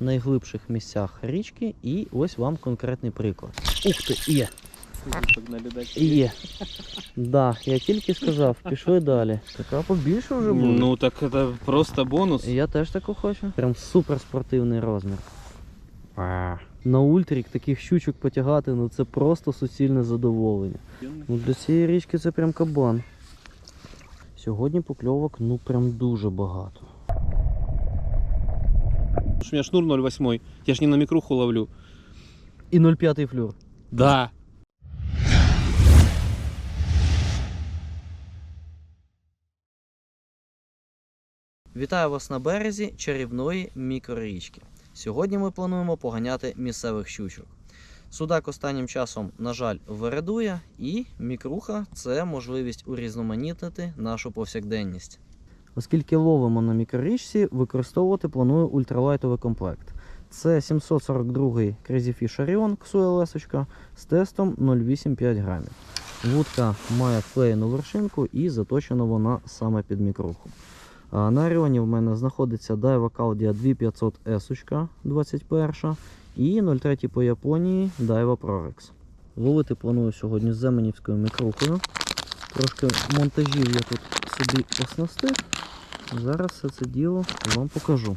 найглибших місцях річки, і ось вам конкретний приклад. Ух ти, є! Є. Да, я тільки сказав, пішли далі. Така побільше вже буде. Ну так це просто бонус. Я теж таку хочу. Прям супер спортивний розмір. На ультрік таких щучок потягати, ну це просто суцільне задоволення. Ну для цієї річки це прям кабан. Сьогодні покльовок ну прям дуже багато. У меня шнур 0,8. Я ж не на микруху ловлю. І 0,5 флюр. Да. Вітаю вас на березі чарівної мікрорічки. Сьогодні ми плануємо поганяти місцевих щучок. Судак останнім часом, на жаль, вередує, і мікруха це можливість урізноманітнити нашу повсякденність. Оскільки ловимо на мікрорічці, використовувати планую ультралайтовий комплект. Це 742 Crazy Fish Orion QLS з тестом 0,85 грамів. Вудка має вклеєну вершинку і заточена вона саме під мікруху. На Оріоні в мене знаходиться Daiwa Caldia 2500 S 21 і 03 по Японії Daiwa Prorex. Ловити планую сьогодні з Земенівською мікрухою. Трошки монтажів я тут собі оснастив. Зараз все це діло вам покажу.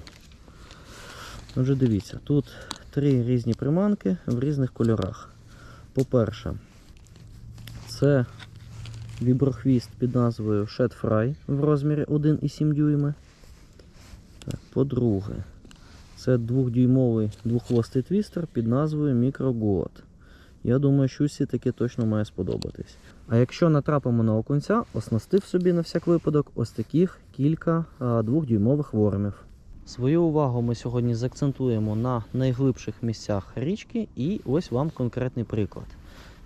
Отже, дивіться, тут три різні приманки в різних кольорах. По-перше, це віброхвіст під назвою Shed Fry в розмірі 1,7 дюйми. По-друге, це двохдюймовий двоххвостий твістер під назвою Micro Goat. Я думаю, що усі таки точно має сподобатись. А якщо натрапимо на окунця, оснастив собі на всяк випадок ось таких кілька двохдюймових вормів. Свою увагу ми сьогодні заакцентуємо на найглибших місцях річки, і ось вам конкретний приклад.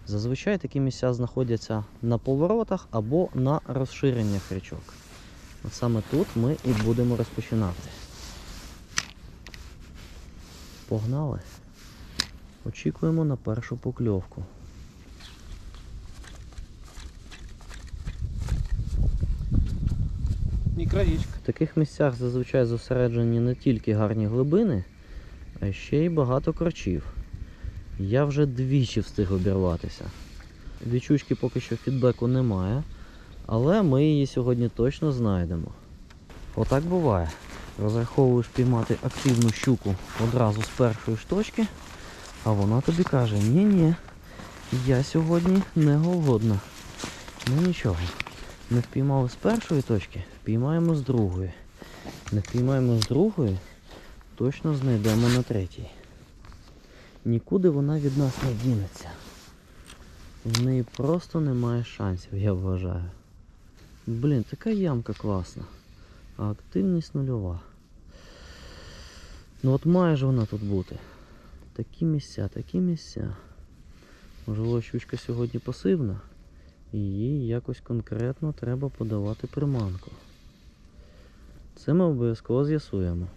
Зазвичай такі місця знаходяться на поворотах або на розширеннях річок. От саме тут ми і будемо розпочинати. Погнали. Очікуємо на першу покльовку. В таких місцях зазвичай зосереджені не тільки гарні глибини, а ще й багато корчів. Я вже двічі встиг обірватися. Відчучки поки що фідбеку немає, але ми її сьогодні точно знайдемо. Отак буває. Розраховуєш піймати активну щуку одразу з першої ж точки, а вона тобі каже: ні-ні, я сьогодні не голодна. Ну нічого. Не впіймали з першої точки, впіймаємо з другої. Не впіймаємо з другої, точно знайдемо на третій. Нікуди вона від нас не дінеться. В неї просто немає шансів, я вважаю. Блін, така ямка класна. А активність нульова. Ну от має ж вона тут бути. Такі місця, такі місця. Можливо, щучка сьогодні пасивна. І їй якось конкретно треба подавати приманку. Це ми обов'язково з'ясуємо.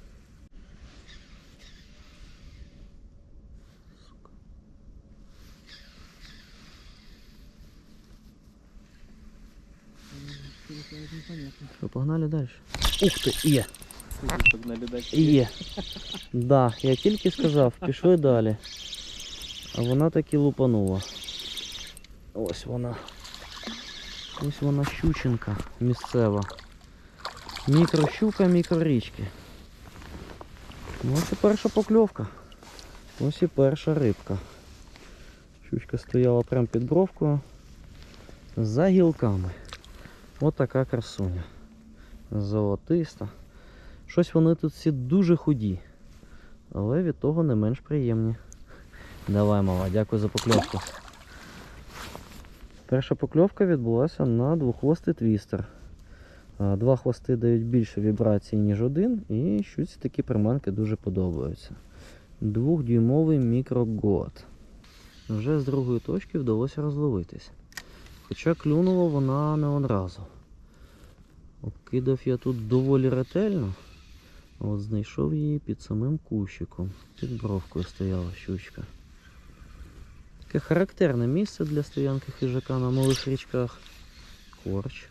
Що, погнали далі? Ух ти, є! Далі. Є. Да, я тільки сказав, пішли далі. А вона таки лупанула. Ось вона. Ось вона щучинка місцева. Мікрощука мікрорічки. Ну, Ось і перша покльовка. Ось і перша рибка. Щучка стояла прямо під бровкою. За гілками. Ось така красуня. Золотиста. Щось вони тут всі дуже худі. Але від того не менш приємні. Давай, мала, дякую за покльовку. Перша покльовка відбулася на двоххвостий твістер. Два хвости дають більше вібрацій, ніж один, і щось такі приманки дуже подобаються. Двохдюймовий мікрогод. Вже з другої точки вдалося розловитись. Хоча клюнула вона не одразу. Обкидав я тут доволі ретельно. От знайшов її під самим кущиком. Під бровкою стояла щучка. Таке характерне місце для стоянки хижака на малих річках. Корч.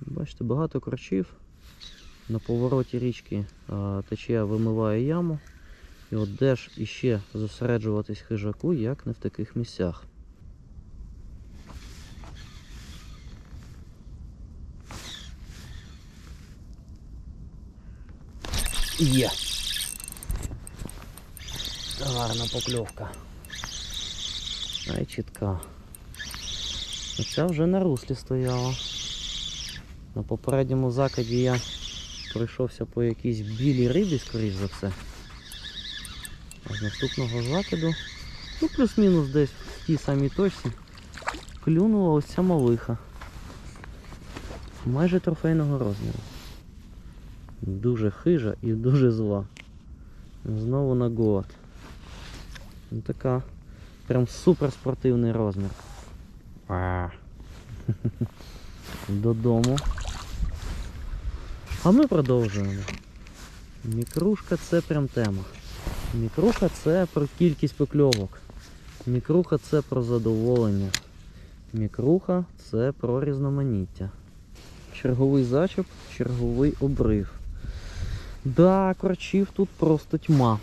Бачите, багато корчів. На повороті річки а, течія вимиває яму. І от де ж іще зосереджуватись хижаку, як не в таких місцях. Є. Гарна покльовка. Ай, чітка. Оця вже на руслі стояла. На попередньому закиді я пройшовся по якійсь білій рибі, скоріш за все. А з наступного закиду, ну плюс-мінус десь в тій самій точці, клюнула ось ця малиха. Майже трофейного розміру. Дуже хижа і дуже зла. Знову на год. Ну, така прям суперспортивний розмір. А. Додому. А ми продовжуємо. Мікрушка це прям тема. Мікруха це про кількість покльовок. Мікруха це про задоволення. Мікруха це про різноманіття. Черговий зачеп, черговий обрив. Да, корчів тут просто тьма.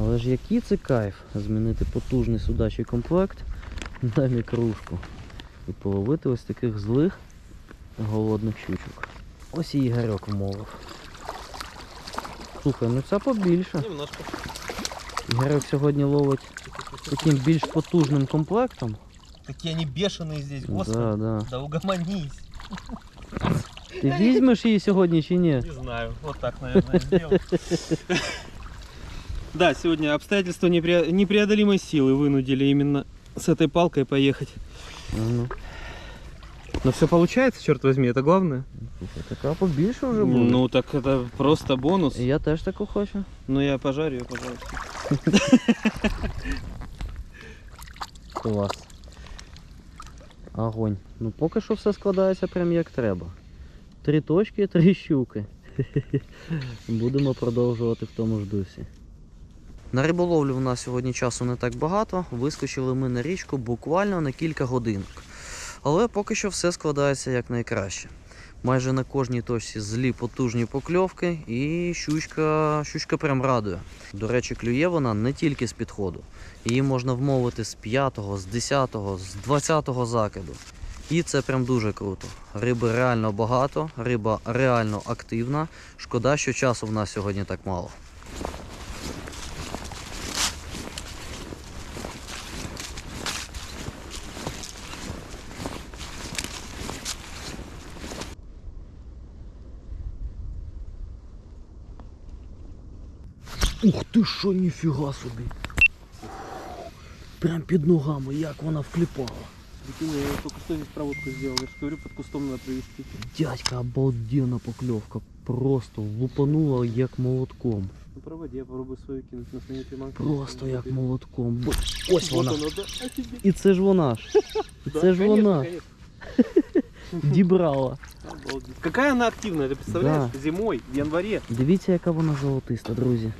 Але ж який це кайф змінити потужний судачий комплект на мікрушку і половити ось таких злих голодних щучок. Ось і Ігорьок вмовив. Слухай, ну ця побільше. Немножко. Ігорьок сьогодні ловить таким більш потужним комплектом. Какие они бешеные здесь, Да, господи. да. Да угомонись. Ти візьмеш її сьогодні чи ні? Не знаю, вот так, наверное, сделал. Да, сегодня обстоятельства непре- непреодолимой силы вынудили именно с этой палкой поехать. А Ну, Но все получается, черт возьми, это главное. слухай, така побільше вже буде. Ну так это просто бонус. Я теж таку хочу. Но я пожарю ее, пожалуйста. Клас. Огонь. Ну поки що все складається прям як треба. Три точки, три щуки. Будемо продовжувати в тому ж дусі. На риболовлю в нас сьогодні часу не так багато. Вискочили ми на річку буквально на кілька годинок. Але поки що все складається як найкраще. Майже на кожній точці злі потужні покльовки і щучка, щучка прям радує. До речі, клює вона не тільки з підходу. Її можна вмовити з 5, з 10, з 20 закиду. І це прям дуже круто. Риби реально багато, риба реально активна. Шкода, що часу в нас сьогодні так мало. Ух ти що, ніфіга собі. Прям під ногами, як вона вкліпала. Прикинь, я только что здесь проводку сделал. Я же говорю, под кустом надо провести. Дядька, обалденна покльовка. Просто лупанула як молотком. Ну проводи, я попробую свою кинуть на своей приманке. Просто як молотком. Бо- Ось Вот вона. она, да? Офигеть. І це ж вона ж. І Да, це ж конечно, вона. конечно. Дібрала. Обалдеть. Какая она активная, ты представляешь? Зимой, в январе. Дивіться, яка вона золотиста, друзі.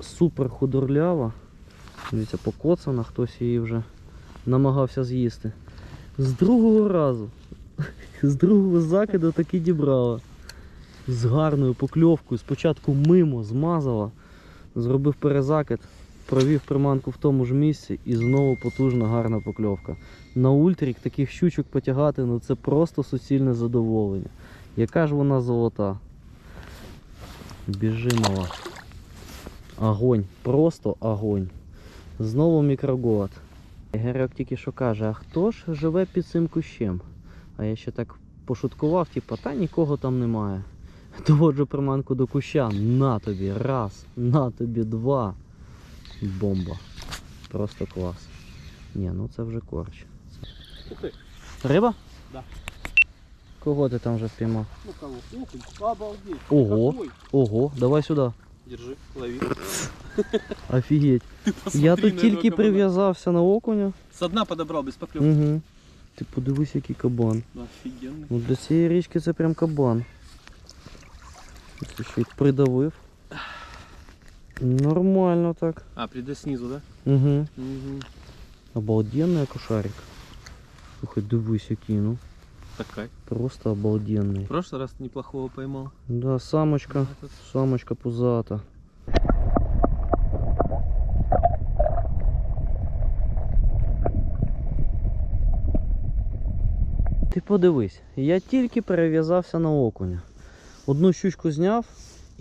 Супер худорлява. Дивіться, покоцана, хтось її вже намагався з'їсти. З другого разу. З другого закиду таки дібрала. З гарною покльовкою. Спочатку мимо змазала, зробив перезакид, провів приманку в тому ж місці і знову потужна гарна покльовка. На ультрік таких щучок потягати, ну це просто суцільне задоволення. Яка ж вона золота. Біжи, мала. Огонь, просто огонь. Знову мікрогод. Герок тільки що каже, а хто ж живе під цим кущем? А я ще так пошуткував, типу, та нікого там немає. Доводжу приманку до куща. На тобі, раз, на тобі два. Бомба. Просто клас. Ні, ну це вже корч. Ты. Риба? Да. Кого ти там вже впіймав? Ну кого? Окунь. Обалдеть. Ого. Какой? Ого, давай сюди. Держи, лови. Офігеть. Я тут тільки прив'язався на окуня. Со дна подобрал без поклевки. Угу. Ти подивись, який кабан. Офигенный. Ну, для цієї річки це прям кабан. Це ще й придавив. Нормально так. А, прида снизу, да? Угу. Угу. Обалденний кошарик. Слухай, дивись який, ну. Такая. Просто обалденный. В прошлый раз неплохого поймал. Да, самочка, а самочка пузата. Ти подивись, я тільки перев'язався на окуня. Одну щучку зняв,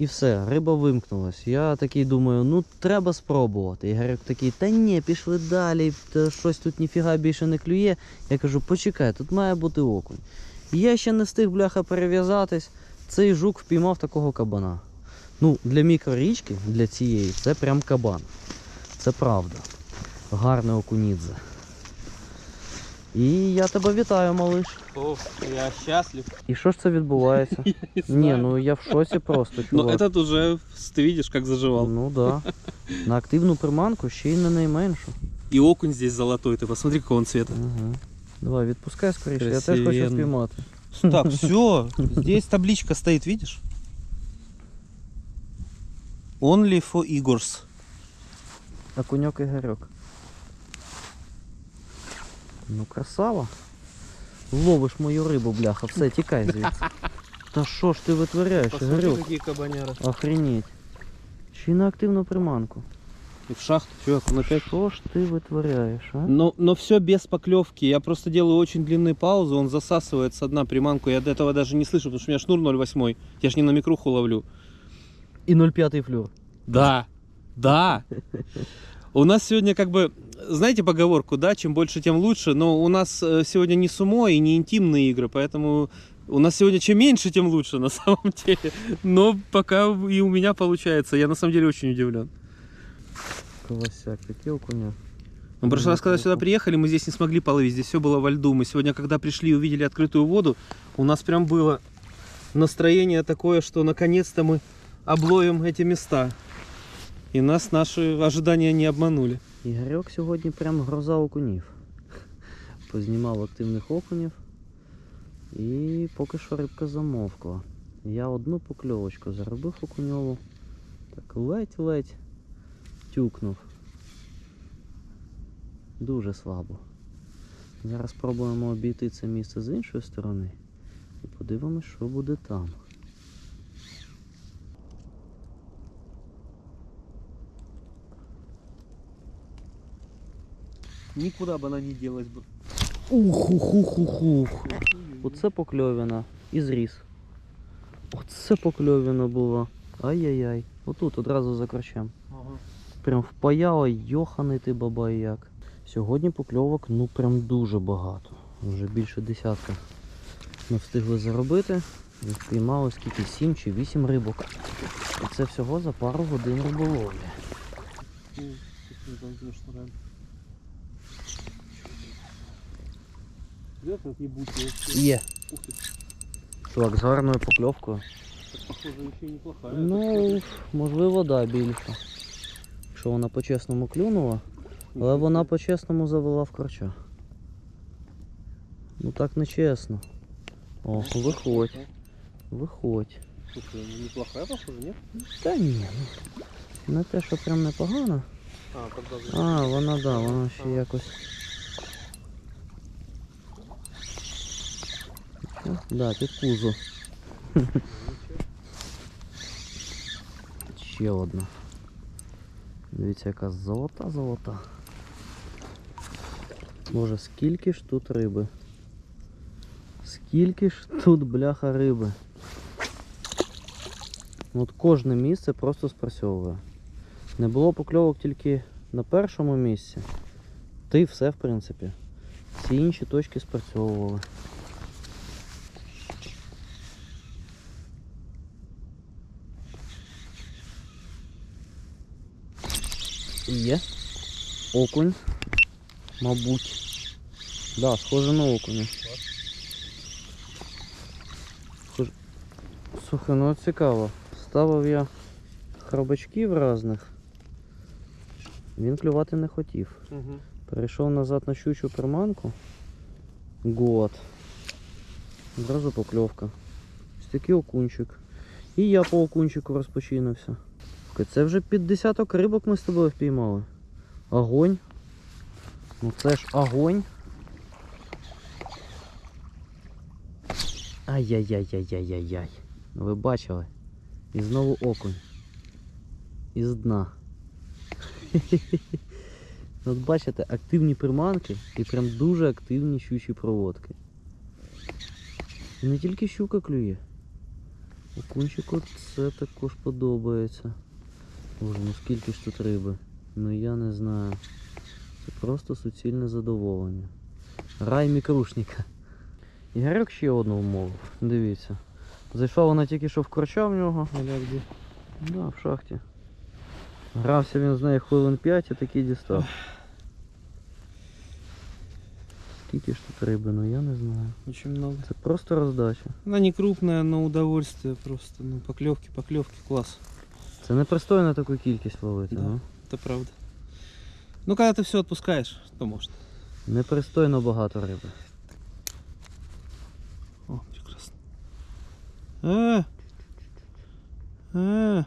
і все, риба вимкнулась. Я такий думаю, ну треба спробувати. Ігорюк такий, та ні, пішли далі, та щось тут ніфіга більше не клює. Я кажу, почекай, тут має бути окунь. І я ще не встиг бляха перев'язатись. Цей жук впіймав такого кабана. Ну, для мікрорічки, для цієї, це прям кабан. Це правда. Гарне окунідзе. І я тебе вітаю, малиш. О, я счастлив. І що ж це відбувається? Я не Ні, знаю. ну я в шоці просто, Но чувак. этот уже, ты видишь, как заживал. Ну да. На активну приманку ще й не найменшу. И окунь здесь золотой, ты посмотри, какого он цвета. Угу. Давай, відпускай скоріше, я теж хочу Красивенно. спіймати. Так, все. Здесь табличка стоит, видишь? Only for Igors. Окуньок Ігорьок. Ну, красава. Ловиш мою рибу, бляха, все, тікай звідси. Та що ж ти витворяєш, Ігорьок? какие кабаняры. Охренеть. Чи на активну приманку? И в шахту, чувак, он опять... Що ж ти витворяєш, а? Но, но все без поклевки. Я просто делаю очень длинные паузы, он засасывает с дна приманку. Я до этого даже не слышу, потому что у меня шнур 0,8. Я ж не на микруху ловлю. І 0,5 флюр. Да, да. У нас сегодня как бы, знаете поговорку, да, чем больше, тем лучше, но у нас э, сегодня не сумо и не интимные игры, поэтому у нас сегодня чем меньше, тем лучше на самом деле. Но пока и у меня получается, я на самом деле очень удивлен. Колосяк, який окуня. Мы в прошлый раз, когда сюда приехали, мы здесь не смогли половить, здесь все было во льду. Мы сегодня, когда пришли и увидели открытую воду, у нас прям было настроение такое, что наконец-то мы обловим эти места. И нас наши ожидания не обманули. Ігорьок сьогодні прям гроза окунів. Познімав активних окунів. І поки що рибка замовкла. Я одну покльовочку заробив окуньову. Так ледь-ледь тюкнув. Дуже слабо. Зараз спробуємо обійти це місце з іншої сторони. І подивимось, що буде там. Никуда бы она не делась бы. Ух-ух-ух-ух-ух. Оце покльовина. І зріс. Оце покльовина була. Ай-яй-яй. Отут одразу за корчем. Прям впаяло, йоханий ти бабай як. Сьогодні покльовок ну прям дуже багато. Вже більше десятка. Ми встигли заробити. І впіймали скільки 7 чи 8 рибок. І це всього за пару годин риболовлі. Є. Ух ты, Чувак, з гарною покльовкою. так, похоже, еще неплохая. Ну, можливо, да, більше. Якщо вона по-чесному клюнула, але вона по-чесному завела в корча. Ну так не чесно. О, виходь, виходь. Слушай, ну неплохая, похоже, нет? Та ні, ну не те, що прям непогано. А, тогда А, вона да, вона ще якось. Да, під пузо. Ще одна. Дивіться, яка золота золота. Боже, скільки ж тут риби? Скільки ж тут бляха риби? От кожне місце просто спрацьовує. Не було покльовок тільки на першому місці. Й все, в принципі. Всі інші точки спрацьовували. Є. Окунь. Мабуть. Да, схоже на окуня. Схоже... Слухай, ну цікаво. Ставив я хробачків різних. Він клювати не хотів. Угу. Перейшов назад на щучу приманку. Год. Одразу покльовка. Ось такий окунчик. І я по окунчику розпочинався. Слухай, Це вже під десяток рибок ми з тобою впіймали. Огонь. Ну це ж огонь. Ай-яй-яй-яй-яй-яй-яй. Ну ви бачили? І знову окунь. Із дна. От бачите, активні приманки і прям дуже активні щучі проводки. І не тільки щука клює. Окунчику це також подобається. Боже, ну скільки ж тут риби. Ну я не знаю. Це просто суцільне задоволення. Рай мікрушника. Ігорьок ще одну умову. Дивіться. Зайшла вона тільки що в корча в нього. Да, в шахті. Грався він з нею хвилин 5 і такий дістав. Скільки ж тут риби, ну я не знаю. Очень много. Це просто роздача. Она не крупная, но удовольствие просто. Ну, поклевки, поклевки, класс. Це непристойно таку кількість ловити, Да. ну. Это правда. Ну, когда ты все отпускаешь, то можно. Непристойно багато риби. О, прекрасно. А, а.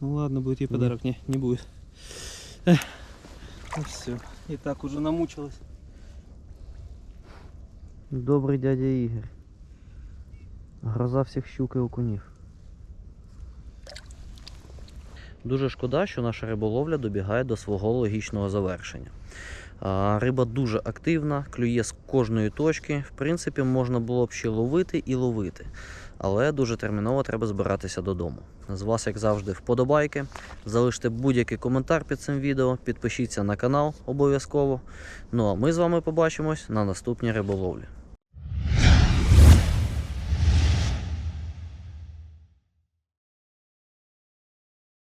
Ну ладно, будет ей подарок. Не, не будет. Эх. Ну все. И так уже намучилась. Добрий дядя Ігор. Гроза всіх щук і окунів. Дуже шкода, що наша риболовля добігає до свого логічного завершення. Риба дуже активна, клює з кожної точки. В принципі, можна було б ще ловити і ловити. Але дуже терміново треба збиратися додому. З вас, як завжди, вподобайки. Залиште будь-який коментар під цим відео, підпишіться на канал обов'язково. Ну а ми з вами побачимось на наступній риболовлі.